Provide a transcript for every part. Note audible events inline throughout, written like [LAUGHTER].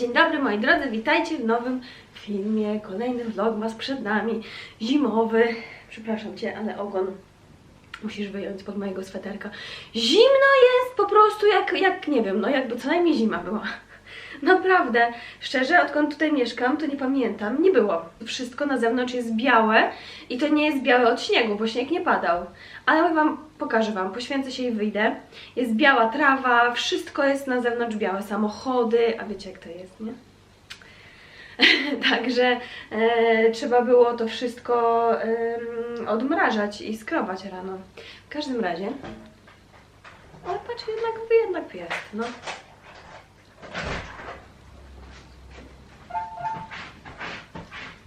Dzień dobry moi drodzy, witajcie w nowym filmie, kolejny vlogmas przed nami, zimowy. Przepraszam Cię, ale ogon musisz wyjąć pod mojego sweterka. Zimno jest po prostu jak, jak nie wiem, no jakby co najmniej zima była. Naprawdę, szczerze, odkąd tutaj mieszkam, to nie pamiętam, nie było. Wszystko na zewnątrz jest białe i to nie jest białe od śniegu, bo śnieg nie padał. Ale wam pokażę wam, poświęcę się i wyjdę. Jest biała trawa, wszystko jest na zewnątrz białe, samochody, a wiecie jak to jest, nie? [LAUGHS] Także e, trzeba było to wszystko em, odmrażać i skrobać rano. W każdym razie. Ale patrz, jednak, jednak jest, no.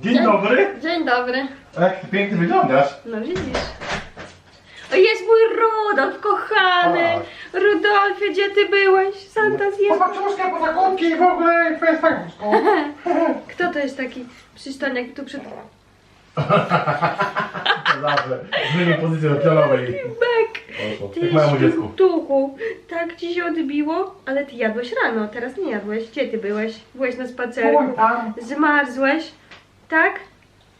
Dzień dobry! Dzień dobry. Jak ty pięknie wyglądasz. No widzisz. O, jest mój Rudolf, kochany. Rudolfie, gdzie ty byłeś? Santa zjadł. Popaczuszka, po zakupki i w ogóle to jest tak. Kto to jest taki przystaniak tu przed... [LAUGHS] Zawsze zmienię pozycję do pionowej. Bek! Ty Jak małemu dziecku. tak ci się odbiło, ale ty jadłeś rano, teraz nie jadłeś. Gdzie ty byłeś? Byłeś na spacerku. Oj, tam. Zmarzłeś, tak?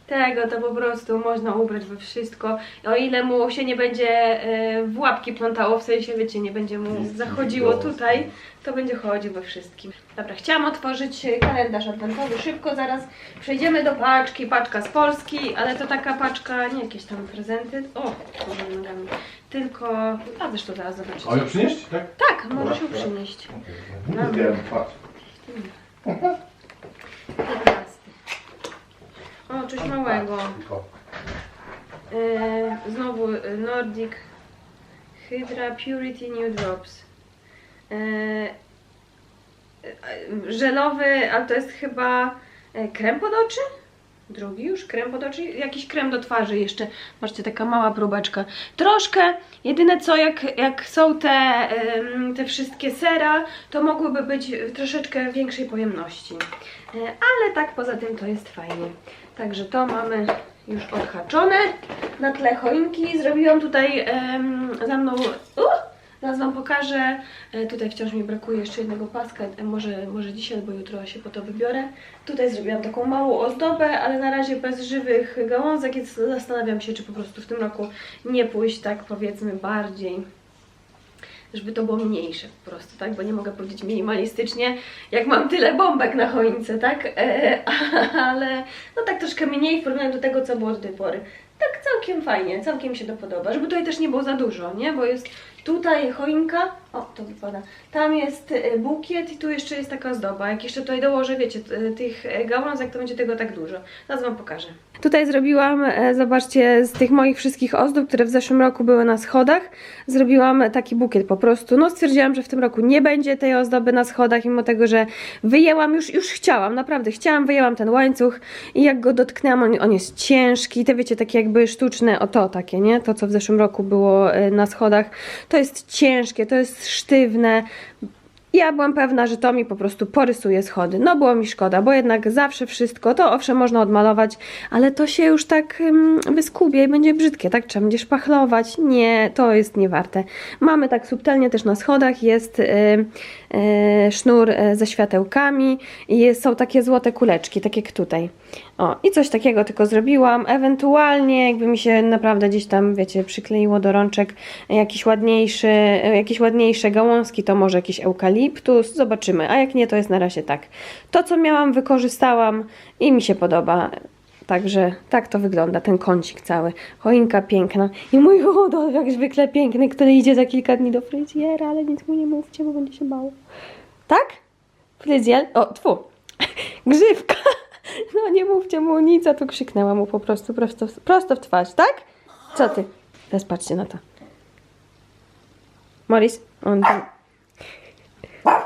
Tego to po prostu można ubrać we wszystko. O ile mu się nie będzie e, w łapki plątało, w sensie wiecie, nie będzie mu zachodziło tutaj, to będzie chodził we wszystkim. Dobra, chciałam otworzyć e, kalendarz adwentowy szybko, zaraz przejdziemy do paczki, paczka z Polski, ale to taka paczka, nie jakieś tam prezenty, o, nogami, tylko, a zresztą zaraz zobaczycie. A ją przynieść? Tak? Tak, ją Dobra, przynieść. Okay. Zbieram, patrz. 15. O, coś małego. E, znowu e, Nordic Hydra Purity New Drops. E, e, żelowy, ale to jest chyba e, krem pod oczy? Drugi już krem pod oczy? Jakiś krem do twarzy jeszcze. Zobaczcie, taka mała próbeczka. Troszkę, jedyne co, jak, jak są te, te wszystkie sera, to mogłyby być w troszeczkę większej pojemności. Ale tak poza tym to jest fajnie. Także to mamy już odhaczone. Na tle choinki zrobiłam tutaj za mną... Uh, zaraz Wam pokażę. E, tutaj wciąż mi brakuje jeszcze jednego paska. E, może, może dzisiaj albo jutro się po to wybiorę. Tutaj zrobiłam taką małą ozdobę, ale na razie bez żywych gałązek, więc zastanawiam się, czy po prostu w tym roku nie pójść tak powiedzmy bardziej żeby to było mniejsze po prostu, tak? Bo nie mogę powiedzieć minimalistycznie, jak mam tyle bombek na choince, tak? E, [LAUGHS] ale no tak troszkę mniej w porównaniu do tego, co było do tej pory. Tak całkiem fajnie, całkiem mi się to podoba, żeby tutaj też nie było za dużo, nie? Bo jest tutaj choinka, o to wypada, tam jest e, bukiet i tu jeszcze jest taka zdoba. Jak jeszcze tutaj dołożę, wiecie, t- tych e, gałązek, to będzie tego tak dużo. Zaraz Wam pokażę. Tutaj zrobiłam, e, zobaczcie, z tych moich wszystkich ozdób, które w zeszłym roku były na schodach, zrobiłam taki bukiet po prostu. No stwierdziłam, że w tym roku nie będzie tej ozdoby na schodach, mimo tego, że wyjęłam, już, już chciałam, naprawdę chciałam, wyjęłam ten łańcuch i jak go dotknęłam, on, on jest ciężki, te wiecie, takie jakby sztuczne, o to takie, nie? To, co w zeszłym roku było e, na schodach, to jest ciężkie, to jest sztywne, ja byłam pewna, że to mi po prostu porysuje schody. No było mi szkoda, bo jednak zawsze wszystko, to owszem można odmalować, ale to się już tak ym, wyskubie i będzie brzydkie, tak? Trzeba będzie szpachlować. Nie, to jest niewarte. Mamy tak subtelnie też na schodach, jest y, y, sznur y, ze światełkami i jest, są takie złote kuleczki, tak jak tutaj. O, i coś takiego tylko zrobiłam. Ewentualnie, jakby mi się naprawdę gdzieś tam, wiecie, przykleiło do rączek jakiś ładniejszy, jakieś ładniejsze gałązki, to może jakiś zobaczymy. A jak nie, to jest na razie tak. To, co miałam, wykorzystałam i mi się podoba. Także tak to wygląda, ten kącik cały. Choinka piękna. I mój [LAUGHS] Rudolf, jak zwykle piękny, który idzie za kilka dni do fryzjera, ale nic mu nie mówcie, bo będzie się bał. Tak? Fryzjer? O, tfu. [LAUGHS] Grzywka. [LAUGHS] No nie mówcie mu nic, a tu krzyknęła mu po prostu prosto, prosto w twarz, tak? Co ty? Teraz patrzcie na to. Morris, on tam... Czekaj, ty.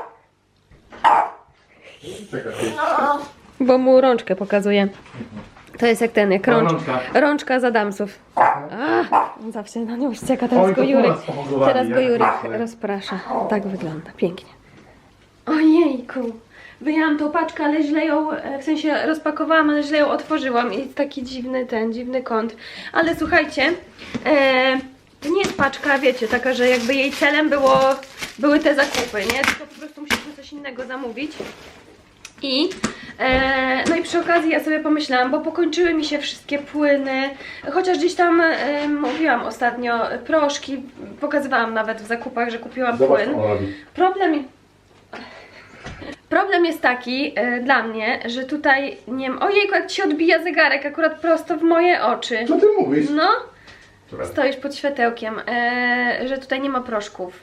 Bo mu rączkę pokazuje. To jest jak ten, jak rącz... Rączka. rączka z Adamsów. A, on zawsze na nią ścieka, teraz go Jurek, teraz go Jurek rozprasza. Tak wygląda, pięknie. Ojejku, wyjęłam tą paczkę, ale źle ją, e, w sensie rozpakowałam, ale źle ją otworzyłam i jest taki dziwny ten, dziwny kąt. Ale słuchajcie, e, to nie jest paczka, wiecie, taka, że jakby jej celem było, były te zakupy, nie? Tylko po prostu musisz coś innego zamówić. I, e, no i przy okazji ja sobie pomyślałam, bo pokończyły mi się wszystkie płyny, chociaż gdzieś tam e, mówiłam ostatnio, proszki, pokazywałam nawet w zakupach, że kupiłam Zobacz, płyn. Problem, problem jest taki e, dla mnie, że tutaj nie ma... Ojejku, jak ci się odbija zegarek akurat prosto w moje oczy. Co ty mówisz? No, stoisz pod światełkiem, że tutaj nie ma proszków.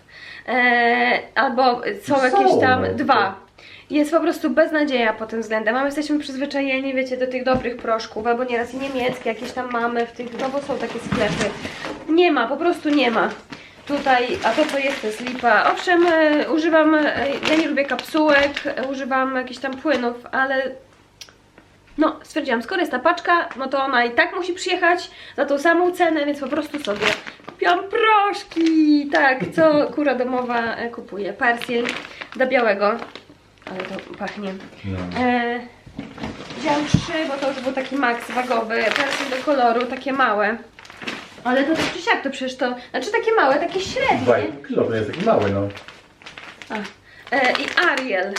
Albo są Są, jakieś tam no. dwa. Jest po prostu beznadzieja pod tym względem. A my jesteśmy przyzwyczajeni, wiecie, do tych dobrych proszków, albo nieraz i niemieckie, jakieś tam mamy w tych, no bo są takie sklepy. Nie ma, po prostu nie ma. Tutaj, a to co jest, to jest lipa. Owszem, e, używam, e, ja nie lubię kapsułek, używam jakichś tam płynów, ale no, stwierdziłam, skoro jest ta paczka, no to ona i tak musi przyjechać za tą samą cenę, więc po prostu sobie kupiłam proszki. Tak, co kura domowa e, kupuje. Persil do białego. Ale to pachnie. No. E, wziąłam trzy, bo to już był taki max wagowy. Persil do koloru, takie małe. Ale to tak czy siak, to przecież to... Znaczy takie małe, takie średnie. 2,5 kilo, to jest taki mały, no. A, e, I Ariel.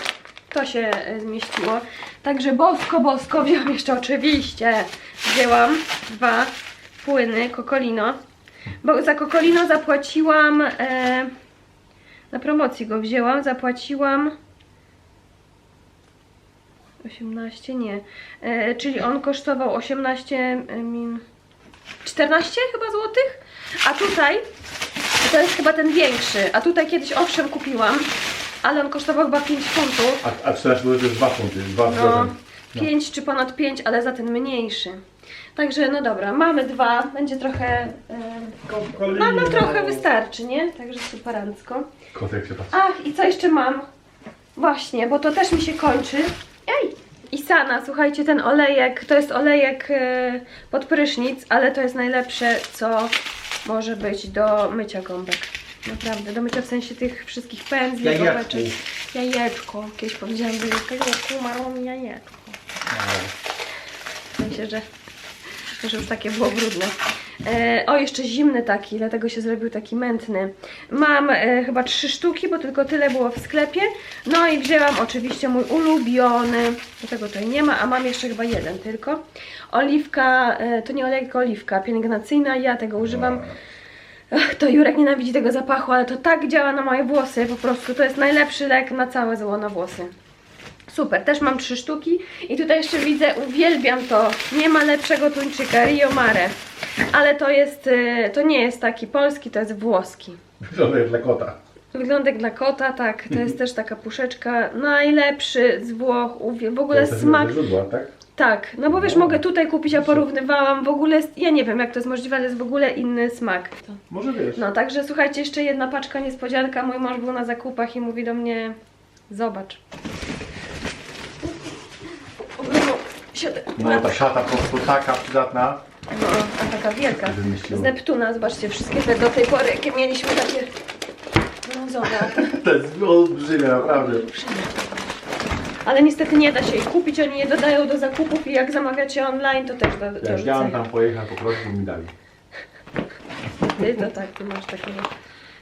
To się e, zmieściło. Także bosko, bosko wziąłam jeszcze oczywiście. Wzięłam dwa płyny Kokolino. Bo za Kokolino zapłaciłam. E, na promocji go wzięłam. Zapłaciłam. 18? Nie. E, czyli on kosztował 18. e, min, 14 chyba złotych. A tutaj to jest chyba ten większy. A tutaj kiedyś owszem kupiłam, ale on kosztował chyba 5 funtów. A, a 13 były to jest 2 funty, 2 No, 5 czy ponad 5, ale za ten mniejszy. Także no dobra, mamy dwa, będzie trochę. Yy, no, no trochę wystarczy, nie? Także superancko. Kotek się patrzy. Ach, i co jeszcze mam? Właśnie, bo to też mi się kończy. Ej! Isana, słuchajcie, ten olejek, to jest olejek e, pod prysznic, ale to jest najlepsze, co może być do mycia gąbek. Naprawdę, do mycia w sensie tych wszystkich pędzli, Jajeczku. gąbeczek. Jajeczko. Kiedyś powiedziałam, że jajeczko, umarło mi jajeczko. W sensie, że, że już takie było brudne. E, o, jeszcze zimny taki, dlatego się zrobił taki mętny. Mam e, chyba trzy sztuki, bo tylko tyle było w sklepie. No i wzięłam oczywiście mój ulubiony, do tego tutaj nie ma, a mam jeszcze chyba jeden tylko. Oliwka, e, to nie olej, tylko oliwka pielęgnacyjna, ja tego używam. Ach, to Jurek nienawidzi tego zapachu, ale to tak działa na moje włosy, po prostu to jest najlepszy lek na całe zło na włosy. Super, też mam trzy sztuki i tutaj jeszcze widzę, uwielbiam to, nie ma lepszego tuńczyka, Rio Mare, ale to jest, y, to nie jest taki polski, to jest włoski. Wygląda jak dla kota. Wyglądek dla kota, tak, to jest też taka puszeczka, najlepszy z Włoch, w ogóle To jest smak, źródła, tak? tak, no bo wiesz, mogę tutaj kupić, a porównywałam, w ogóle, jest, ja nie wiem jak to jest możliwe, ale jest w ogóle inny smak. Może wiesz. No, także słuchajcie, jeszcze jedna paczka niespodzianka. Mój mąż był na zakupach i mówi do mnie: Zobacz. No ta siata po prostu taka przydatna. No, a taka wielka. Z Neptuna, zobaczcie, wszystkie te do tej pory, jakie mieliśmy takie brązowe. [LAUGHS] To jest olbrzymie, naprawdę. Ale niestety nie da się ich kupić, oni je dodają do zakupów i jak zamawiacie online, to też do, dorzucają. ja tam pojechał po prostu mi dali. Ty to tak, ty masz takiego.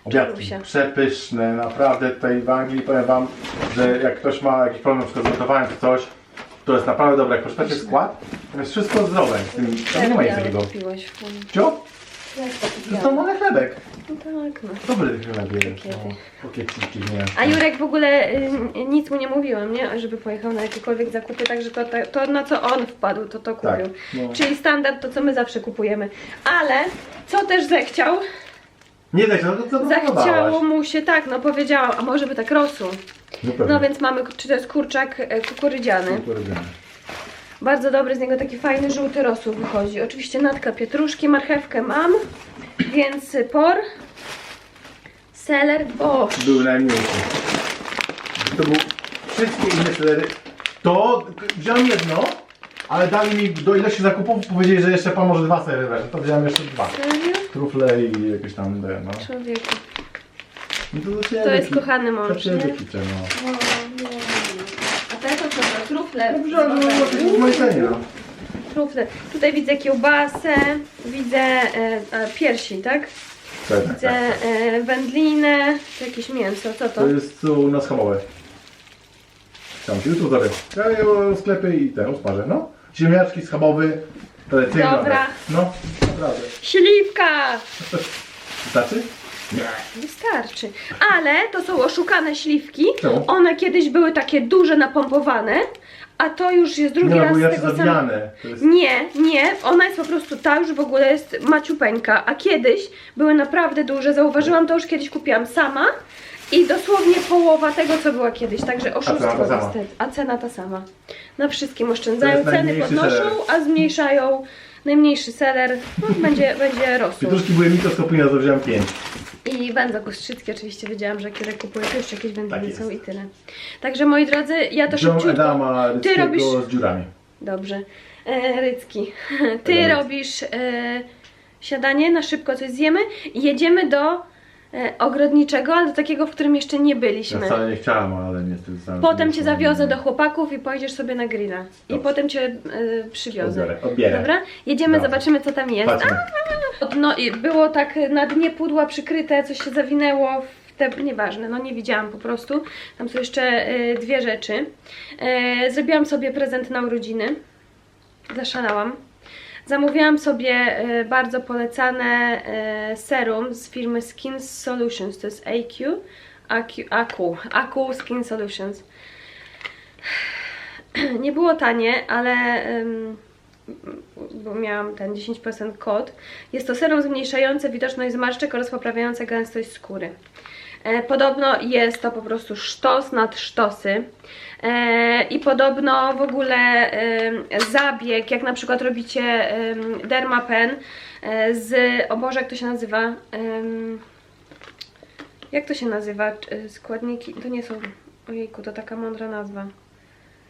Obiadki przepyszne, naprawdę tutaj w Anglii powiem wam, że jak ktoś ma jakiś problem z gotowaniem czy coś, to jest naprawdę dobre. Jak poczytacie skład, to jest wszystko zdrowe. Z tym, tam nie ma nic takiego. Cio? Taki To jest normalny chlebek. No tak, no. Dobry chleb jest. No, nie. A Jurek w ogóle y, nic mu nie mówiłam, nie? Żeby pojechał na jakiekolwiek zakupy, także to, to, to na co on wpadł, to to Tak, kupił. no. Czyli standard to co my zawsze kupujemy. Ale co też zechciał? Nie daj się, no to co Zachciało mu się tak, no powiedziałam, a może by tak rosół. No pewnie. No więc mamy, czy to jest kurczak e, kukurydziany. Kukurydziany. Bardzo dobry, z niego taki fajny żółty rosół wychodzi. Oczywiście natka pietruszki, marchewkę mam, więc por, seler, bo Był najmniejszy. To był wszystkie inne selery. To wziąłem jedno, ale dali mi do ilości zakupów, powiedzieli, że jeszcze pan może dwa sery weźmie. To wziąłem jeszcze dwa. serio? Trufle i jakieś tam, no. Człowieku. No to, do ciebie To jest ki- kochany do mąż, ciebie nie? kiczę, no. O, nie. A te to co to? Trufle. No wziąłem, no, no, to jest no. Trufle. Tutaj widzę kiełbasę, widzę e, e, piersi, tak? Tak, tak, Widzę tak. e, wędlinę, to jakieś mięso, co to? To jest tu na schabowe. Tam się jutro zrobię. Ja je sklepie i ten usmażę, no. Ziemniaczki schabowy, tradycyjny. Dobra. No, naprawdę. Śliwka! Wystarczy? Nie. Wystarczy. Ale to są oszukane śliwki. Czemu? One kiedyś były takie duże, napompowane, a to już jest drugi Nie, no, raz bo z ja tego zawijane. To jest... Nie, nie, ona jest po prostu ta już w ogóle jest maciupeńka, a kiedyś były naprawdę duże, zauważyłam to już kiedyś kupiłam sama i dosłownie połowa tego co była kiedyś, także oszustwo sama. niestety, a cena ta sama. Na wszystkim oszczędzają, ceny podnoszą, seller. a zmniejszają najmniejszy seller, no, będzie, będzie rosł. Pietruszki były mikroskopijne, to wziąłem 5. I wędza kostrzyckie, oczywiście wiedziałam, że kiedy kupuję, to jeszcze jakieś wędliny Tak są i tyle. Także moi drodzy, ja to szybciutko... Edama Ty robisz- z dziurami. Dobrze. E, Rycki, ty Rycki. robisz e, siadanie, na szybko coś zjemy i jedziemy do ogrodniczego, ale do takiego, w którym jeszcze nie Ja byliśmy. wcale nie chciałem, ale niestety sam. Potem cię zawiozę do chłopaków i pojedziesz sobie na grilla. I potem cię e, przywiozę. Odbiorę. odbierę. Dobra? Jedziemy, Dobra. zobaczymy co tam jest. No i było tak na dnie pudła przykryte, coś się zawinęło w te, nieważne, no nie widziałam po prostu. Tam są jeszcze e, dwie rzeczy. E, zrobiłam sobie prezent na urodziny. Zaszalałam. Zamówiłam sobie e, bardzo polecane e, serum z firmy Skin Solutions. To jest AQ. AQ, AQ, AQ Skin Solutions. [CLEARS THROAT] Nie było tanie, ale bo miałam ten 10% kod. Jest to serum zmniejszające widoczność zmarszczek oraz poprawiające gęstość skóry. E, Podobno jest to po prostu sztos nad sztosy. E, I podobno w ogóle zabieg, jak na przykład robicie Dermapen e, z, o Boże, jak to się nazywa? Jak to się nazywa? Składniki, to nie są, ojejku, to taka mądra nazwa.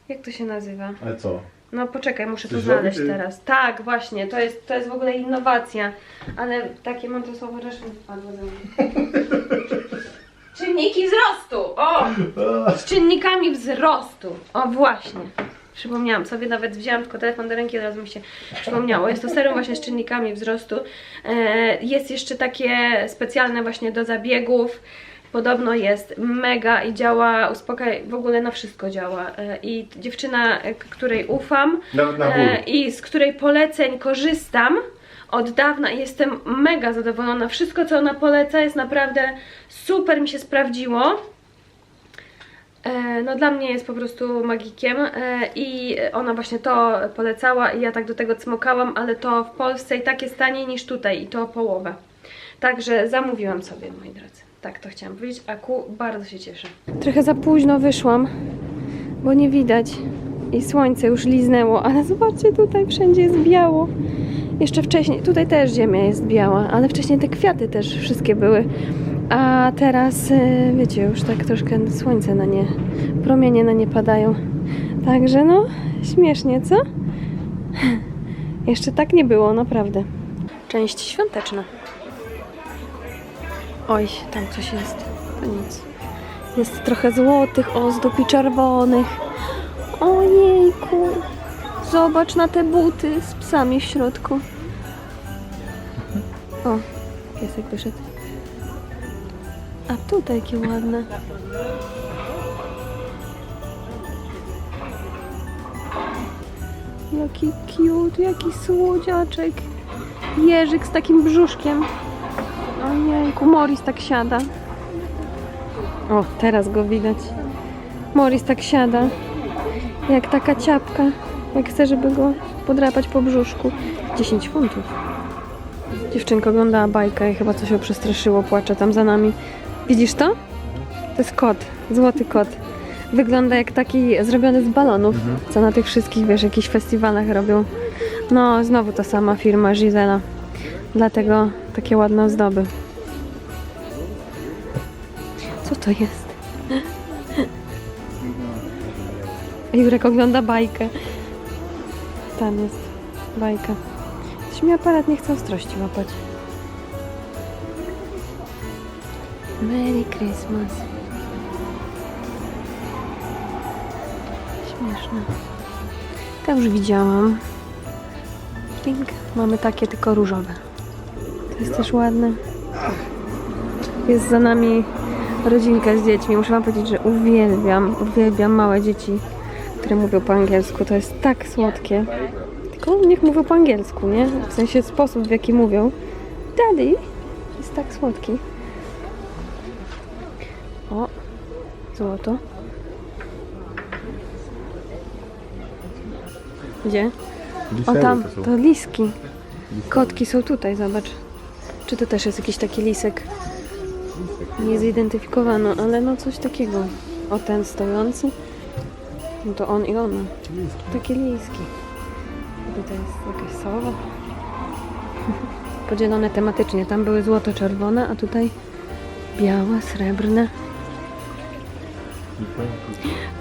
Jak to się nazywa? Ale co? No poczekaj, muszę to znaleźć teraz. Tak, właśnie, to jest, to jest w ogóle innowacja. Ale takie mądre słowo też mi wpadło ze mnie. [LAUGHS] Czynniki wzrostu! O! Z czynnikami wzrostu. O, właśnie. Przypomniałam sobie, nawet wzięłam tylko telefon do ręki, od razu mi się przypomniało. Jest to serum właśnie z czynnikami wzrostu. E, jest jeszcze takie specjalne właśnie do zabiegów. Podobno jest mega i działa, uspokaj, w ogóle na wszystko działa. E, I dziewczyna, której ufam e, i z której poleceń korzystam od dawna i jestem mega zadowolona. Wszystko, co ona poleca jest naprawdę super, mi się sprawdziło. E, No dla mnie jest po prostu magikiem e, i ona właśnie to polecała i ja tak do tego cmokałam, ale to w Polsce i tak jest taniej niż tutaj i to o połowę. Także zamówiłam sobie, moi drodzy. Tak to chciałam powiedzieć, a ku bardzo się cieszę. Trochę za późno wyszłam, bo nie widać i słońce już liznęło, ale zobaczcie, tutaj wszędzie jest biało. Jeszcze wcześniej, tutaj też ziemia jest biała, ale wcześniej te kwiaty też wszystkie były. A teraz, y, wiecie, już tak troszkę słońce na nie, promienie na nie padają. Także no, śmiesznie, co? [LAUGHS] Jeszcze tak nie było, naprawdę. Część świąteczna. Oj, tam coś jest. To nic. Jest trochę złotych ozdób i czerwonych. Ojejku. Zobacz na te buty z psami w środku. O, piesek wyszedł. A tutaj jakie ładne. Jaki cute, jaki słodziaczek. Jeżyk z takim brzuszkiem. Ojejku, Morris tak siada. O, teraz go widać. Morris tak siada. Jak taka ciapka. Jak chce, żeby go podrapać po brzuszku. 10 funtów. Dziewczynka oglądała bajkę i chyba coś ją przestraszyło, płacze tam za nami. Widzisz to? To jest kot, złoty kot. Wygląda jak taki zrobiony z balonów, co na tych wszystkich, wiesz, jakichś festiwalach robią. No, znowu ta sama firma Gisela. Dlatego takie ładne ozdoby. Co to jest? [LAUGHS] Jurek ogląda bajkę. Tam jest bajka. Coś mi aparat nie chce ostrości łapać. Merry Christmas. Śmieszne. To już widziałam. Pink. Mamy takie tylko różowe. To jest też ładne. Jest za nami rodzinkę z dziećmi. Muszę wam powiedzieć, że uwielbiam, uwielbiam małe dzieci, które mówią po angielsku. To jest tak słodkie. Tylko niech mówią po angielsku, nie? W sensie sposób, w jaki mówią. Daddy jest tak słodki. O, złoto. Gdzie? O tam, to liski. Kotki są tutaj, zobacz. Czy to też jest jakiś taki lisek? Nie zidentyfikowano, ale no coś takiego. O ten stojący. No to on i ona. Takie liski. Tutaj jest jakaś sowa. [LAUGHS] Podzielone tematycznie. Tam były złoto-czerwone, a tutaj białe, srebrne.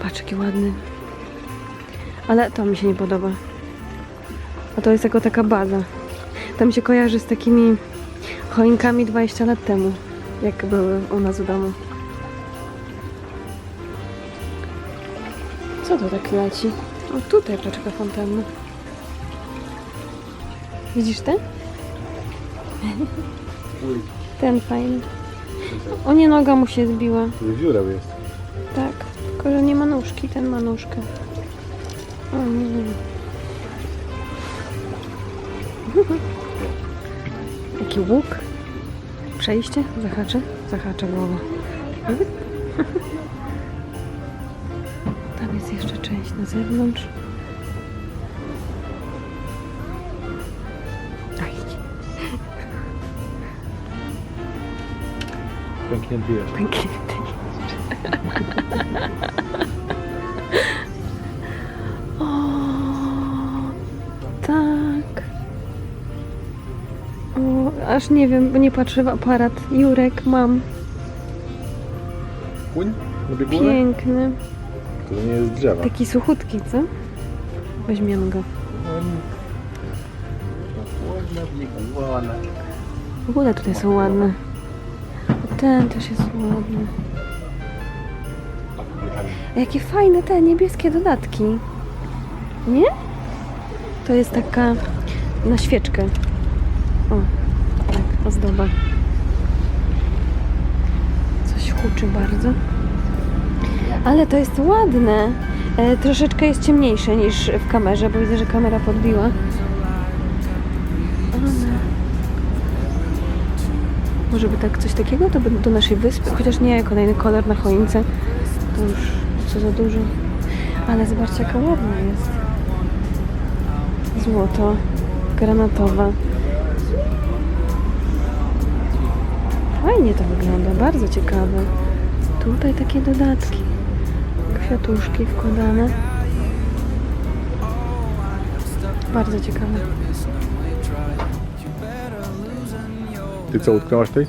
Patrz, jaki ładny. Ale to mi się nie podoba. A to jest jako taka baza. To mi się kojarzy z takimi choinkami 20 lat temu, jak były u nas w domu. Co to tak leci? O, tutaj jaka fontanna. Widzisz ten? Ten fajny. O nie, noga mu się zbiła. Wióreł jest. Tak, tylko że nie ma nóżki, ten ma nóżkę. O nie. [LAUGHS] Jaki łuk? Przejście? Zahaczę? Zahaczę głową. Zewnątrz. Aj. Pięknie odbijesz. Pęknięty. o, tak. O, aż nie wiem, bo nie patrzę w aparat. Jurek mam. Piękny. To nie jest drzewa. Taki suchutki, co? Weźmiemy go. W ogóle tutaj są ładne. O, ten też jest ładny. A Jakie fajne te niebieskie dodatki. Nie? To jest taka na świeczkę. O, tak, ozdoba. Coś huczy bardzo. Ale to jest ładne. E, troszeczkę jest ciemniejsze niż w kamerze, bo widzę, że kamera podbiła. Ale... Może by tak coś takiego? To by do naszej wyspy, chociaż nie, kolejny kolor na choince. To już co za dużo. Ale zobaczcie, jaka ładna jest. Złoto, granatowa. Fajnie to wygląda, bardzo ciekawe. Tutaj takie dodatki. Kwiatuszki wkładane. Bardzo ciekawe. Ty co, utknęłaś tej?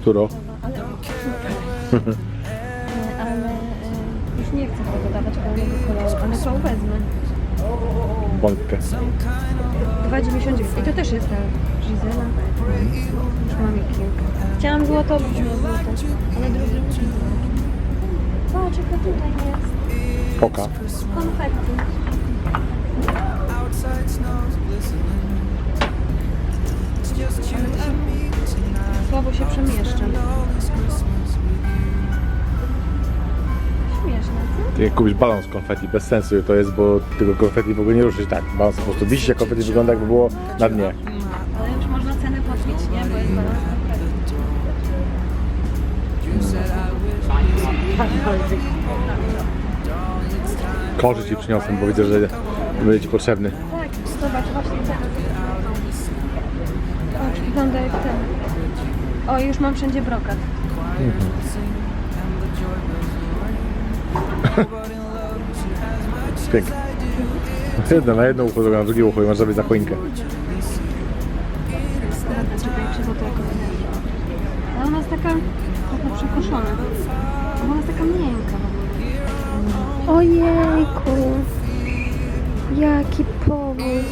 Którą? Ale e, już nie chcę tego dawać kolejnego koloru, ale to wezmę. Wątkę. 2,99. I to też jest ta Gisela. Już mam jej kilka. Chciałam złoto, bo było złoto, ale drugi nie. Zobacz, jaka tutaj jest. Poka. Konfetti. Słabo się przemieszczam. Ty jak kupisz balon z konfetti, bez sensu to jest, bo tego konfetti w ogóle nie ruszysz tak. Balon po prostu wisi, a konfetti wygląda jakby było na dnie. Korzy ci przyniosłem, bo widzę, że będzie ci potrzebny. Tak, zobacz, właśnie. Patrz, wygląda jak ten. O, już mam wszędzie brokat. Pięknie. Jedno na jedno ucho, drugie na drugie ucho i masz sobie za choinkę. Jakoś Ale ona jest taka trochę przekoszona. Ona jest taka miękka. Ojejku! Jaki powóz!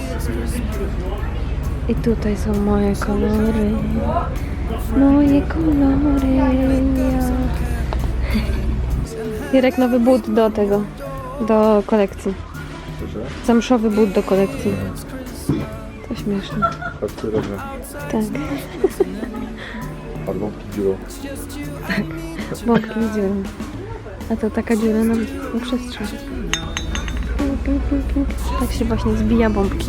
I tutaj są moje kolory. Moje kolory. Ja. [LAUGHS] Jarek nowy but do tego. Do kolekcji. Zamszowy but do kolekcji. Śmieszne. Fakturowe. Tak. Bombki dziurą. Bombki z dziurą. A to taka dziura na, na przestrzeń. Ping, ping, ping. Tak się właśnie zbija bombki.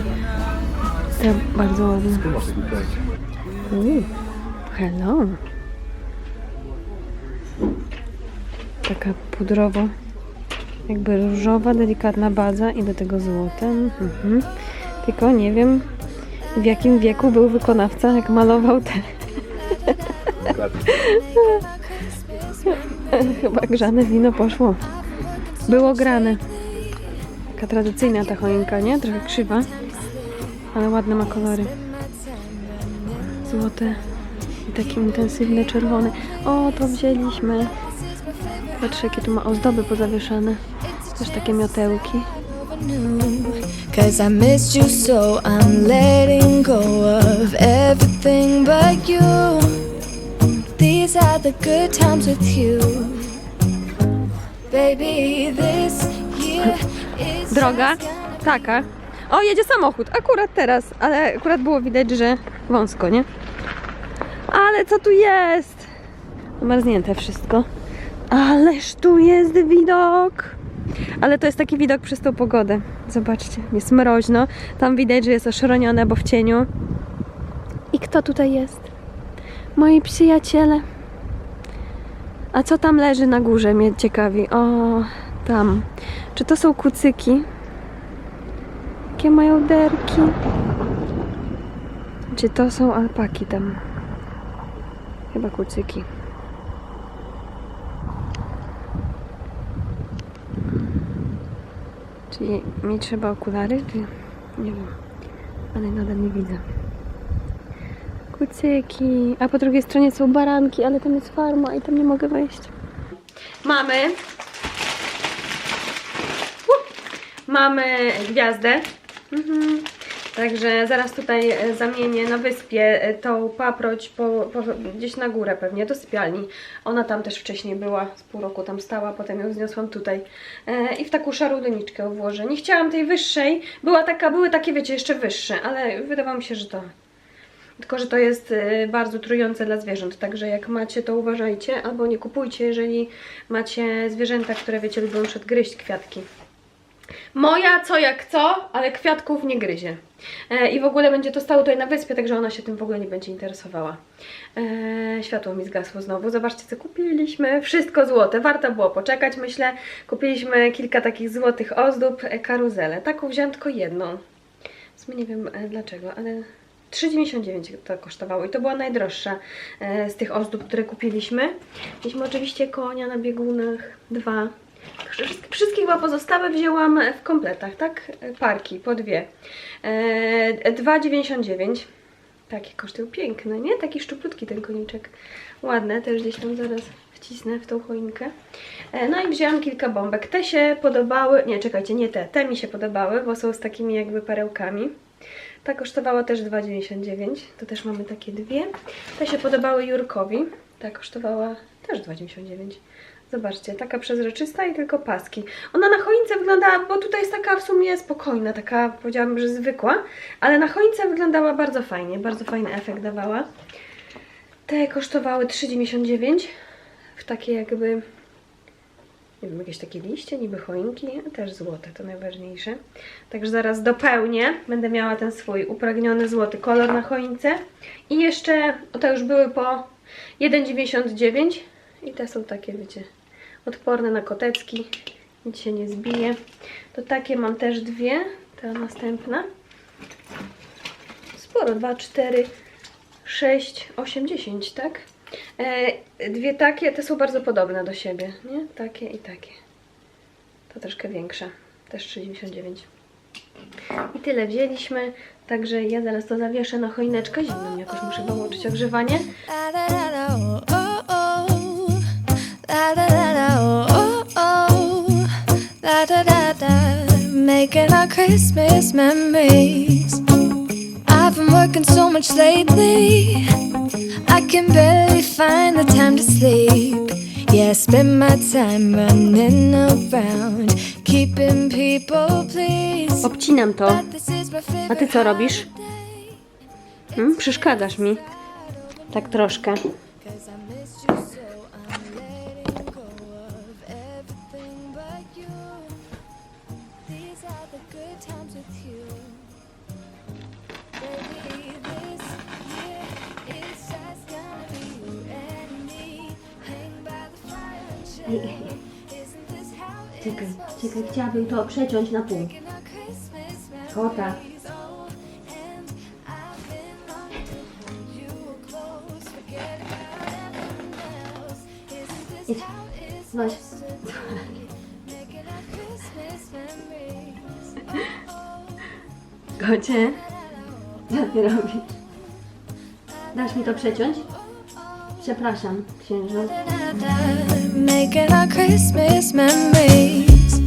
To bardzo ładne. Uuu, hello. Taka pudrowo, jakby różowa, delikatna baza i do tego złote. Mhm. Tylko nie wiem, w jakim wieku był wykonawca, jak malował te. [LAUGHS] Chyba grzane wino poszło. Było grane. Taka tradycyjna ta choinka, nie? Trochę krzywa, ale ładne ma kolory złote i takie intensywne czerwone. O, to wzięliśmy. Patrz, jakie tu ma ozdoby pozawieszane. Też takie miotełki. Cause I missed you so I'm letting go of everything but you. These are the good times with you. Baby, this year is Droga taka. O, jedzie samochód. Akurat teraz, ale akurat było widać, że wąsko, nie? Ale co tu jest? Marznięte wszystko. Ależ tu jest widok. Ale to jest taki widok przez tą pogodę. Zobaczcie, jest mroźno. Tam widać, że jest oszronione, bo w cieniu. I kto tutaj jest? Moi przyjaciele. A co tam leży na górze, mnie ciekawi. O, tam. Czy to są kucyki? Jakie mają derki? Czy to są alpaki tam? Chyba kucyki. Czyli mi trzeba okulary? Czy... Nie wiem. Ale nadal nie widzę. Kucyki. A po drugiej stronie są baranki, ale tam jest farma i tam nie mogę wejść. Mamy Mamy gwiazdę. Mhm. Także zaraz tutaj e, zamienię na wyspie e, tą paproć po, po, gdzieś na górę pewnie, do sypialni. Ona tam też wcześniej była, z pół roku tam stała, potem ją zniosłam tutaj. E, I w taką szarą doniczkę włożę. Nie chciałam tej wyższej, była taka, były takie wiecie, jeszcze wyższe, ale wydawało mi się, że to... Tylko, że to jest e, bardzo trujące dla zwierząt, także jak macie, to uważajcie, albo nie kupujcie, jeżeli macie zwierzęta, które wiecie, lubią przed gryźć kwiatki. Moja co jak co, ale kwiatków nie gryzie. E, I w ogóle będzie to stało tutaj na wyspie, także ona się tym w ogóle nie będzie interesowała. E, światło mi zgasło znowu. Zobaczcie, co kupiliśmy. Wszystko złote. Warto było poczekać, myślę. Kupiliśmy kilka takich złotych ozdób, e, karuzelę. Taką wziąłem tylko jedną. W nie wiem e, dlaczego, ale 3,99 to kosztowało i to była najdroższa e, z tych ozdób, które kupiliśmy. Mieliśmy oczywiście konia na biegunach, dwa. Wszystkie, chyba pozostałe wzięłam w kompletach, tak? Parki, po dwie. E, 2,99. Takie kosztują piękne, nie? Taki szczuplutki ten koniczek. Ładne, też gdzieś tam zaraz wcisnę w tą choinkę. E, no i wzięłam kilka bombek. Te się podobały, nie czekajcie, nie te, te mi się podobały, bo są z takimi jakby perełkami. Ta kosztowała też 2,99. To też mamy takie dwie. Te się podobały Jurkowi. Ta kosztowała też 2,99. Zobaczcie, taka przezroczysta i tylko paski. Ona na choince wyglądała, bo tutaj jest taka w sumie spokojna, taka powiedziałabym, że zwykła, ale na choince wyglądała bardzo fajnie, bardzo fajny efekt dawała. Te kosztowały 3,99 w takie jakby, nie wiem, jakieś takie liście, niby choinki, też złote, to najważniejsze. Także zaraz dopełnię, będę miała ten swój upragniony złoty kolor na choince. I jeszcze, o te już były po 1,99 i te są takie, wiecie, odporne na kotecki, nic się nie zbije. To takie mam też dwie, ta następna. Sporo, 2, 4, 6, 8, 10, tak? E, dwie takie, te są bardzo podobne do siebie, nie? Takie i takie. To troszkę większa, też 3,99. I tyle wzięliśmy, także ja zaraz to zawieszę na choineczkę zimną, jakoś muszę dołączyć ogrzewanie. Da da da, making our Christmas memories. I've been working so much lately, I can barely find the time to sleep. Yeah, I spend my time running around, keeping people pleased. Obcinam to. But this is my A ty co robisz? Hmm? Przeszkadzasz mi. Tak troszkę. Cause Czekaj, czekaj, chciałabym to przeciąć na pół. Isn't this Idź. Weź. Kocie, Co ty robisz? Dasz mi to przeciąć? Przepraszam, księżno. Making our Christmas memories.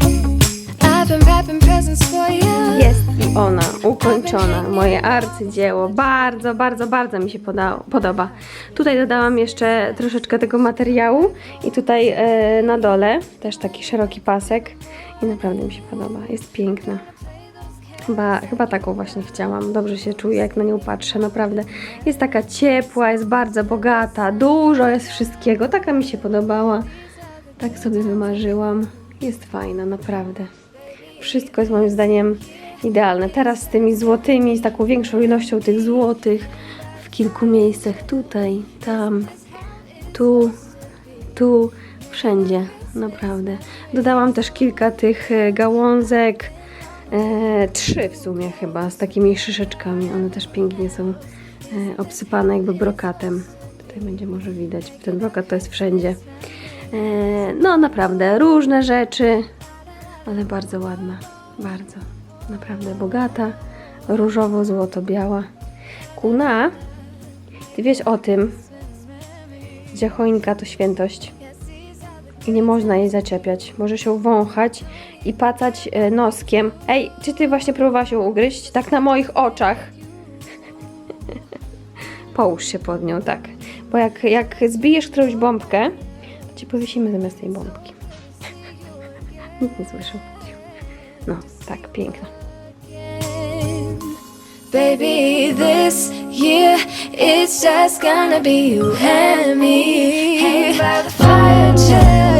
I've been wrapping presents for you. jest i ona, ukończona. Moje arcydzieło. Bardzo, bardzo, bardzo mi się poda- podoba. Tutaj dodałam jeszcze troszeczkę tego materiału i tutaj e, na dole też taki szeroki pasek i naprawdę mi się podoba. Jest piękna. Chyba, chyba taką właśnie chciałam. Dobrze się czuję, jak na nią patrzę. Naprawdę jest taka ciepła, jest bardzo bogata, dużo jest wszystkiego. Taka mi się podobała. Tak sobie wymarzyłam. Jest fajna, naprawdę. Wszystko jest moim zdaniem idealne. Teraz z tymi złotymi, z taką większą ilością tych złotych w kilku miejscach. Tutaj, tam, tu, tu, wszędzie. Naprawdę. Dodałam też kilka tych e, gałązek. E, trzy w sumie chyba, z takimi szyszeczkami. One też pięknie są e, obsypane jakby brokatem. Tutaj będzie może widać. Ten brokat to jest wszędzie. E, no naprawdę, różne rzeczy, ale bardzo ładna. Bardzo. Naprawdę bogata. Różowo-złoto-biała. Kuna, ty wiesz o tym, że choinka to świętość. Nie można jej zaczepiać. Może się wąchać i pacać e, noskiem. Ej, czy ty właśnie próbowałaś ją ugryźć? Tak na moich oczach. [LAUGHS] Połóż się pod nią, tak. Bo jak, jak zbijesz którąś bombkę, to cię powiesimy zamiast tej bombki. [LAUGHS] Nikt nie słyszał. No, tak, piękna. Baby, this year it's just gonna be you and me. Hang by the fire, chill.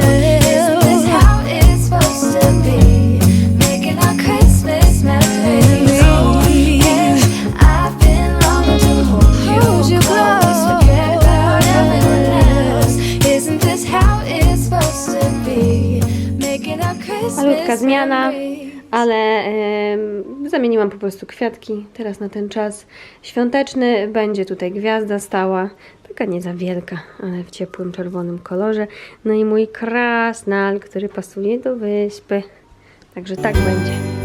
Malutka zmiana, ale em, zamieniłam po prostu kwiatki teraz na ten czas świąteczny. Będzie tutaj gwiazda stała, taka nie za wielka, ale w ciepłym czerwonym kolorze. No i mój krasnal, który pasuje do wyspy. Także tak będzie.